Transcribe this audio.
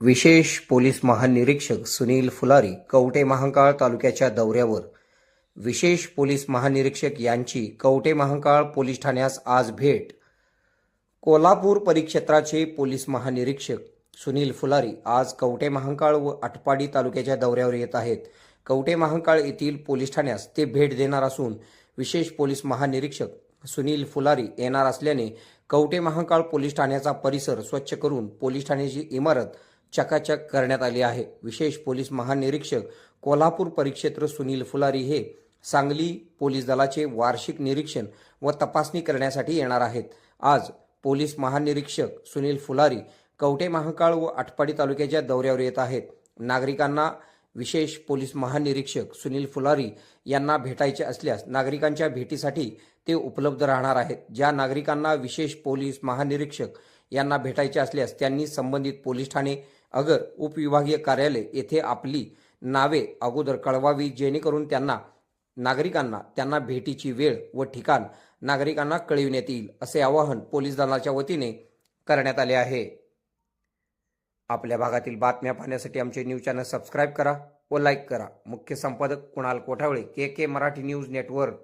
विशेष पोलीस महानिरीक्षक सुनील फुलारी कवटे महांकाळ तालुक्याच्या दौऱ्यावर. विशेष पोलीस महानिरीक्षक यांची कवटे महांकाळ पोलीस ठाण्यास आज भेट. कोल्हापूर परिक्षेत्राचे पोलीस महानिरीक्षक सुनील फुलारी आज कवटे महांकाळ व आटपाडी तालुक्याच्या दौऱ्यावर येत आहेत. कवटे महांकाळ येथील पोलीस ठाण्यास ते भेट देणार असून विशेष पोलीस महानिरीक्षक सुनील फुलारी येणार असल्याने कवटे महांकाळ पोलीस ठाण्याचा परिसर स्वच्छ करून पोलीस ठाण्याची इमारत चकाचक करण्यात आली आहे. विशेष पोलीस महानिरीक्षक कोल्हापूर परिक्षेत्र सुनील फुलारी हे सांगली पोलीस दलाचे वार्षिक निरीक्षण व तपासणी करण्यासाठी येणार आहेत. आज पोलीस महानिरीक्षक सुनील फुलारी कवटे महाकाळ व आटपाडी तालुक्याच्या दौऱ्यावर येत आहेत. नागरिकांना विशेष पोलीस महानिरीक्षक सुनील फुलारी यांना भेटायचे असल्यास नागरिकांच्या भेटीसाठी ते उपलब्ध राहणार आहेत. ज्या नागरिकांना विशेष पोलीस महानिरीक्षक यांना भेटायचे असल्यास त्यांनी संबंधित पोलीस ठाणे अगर उपविभागीय कार्यालय येथे आपली नावे अगोदर कळवावी जेणेकरून त्यांना नागरिकांना त्यांना भेटीची वेळ व ठिकाण नागरिकांना कळविण्यात येईल असे आवाहन पोलीस दलाच्या वतीने करण्यात आले आहे. आपल्या भागातील बातम्या पाहण्यासाठी आमचे न्यूज चॅनल सबस्क्राईब करा व लाईक करा. मुख्य संपादक Kunal Kothawale K K Marathi news network.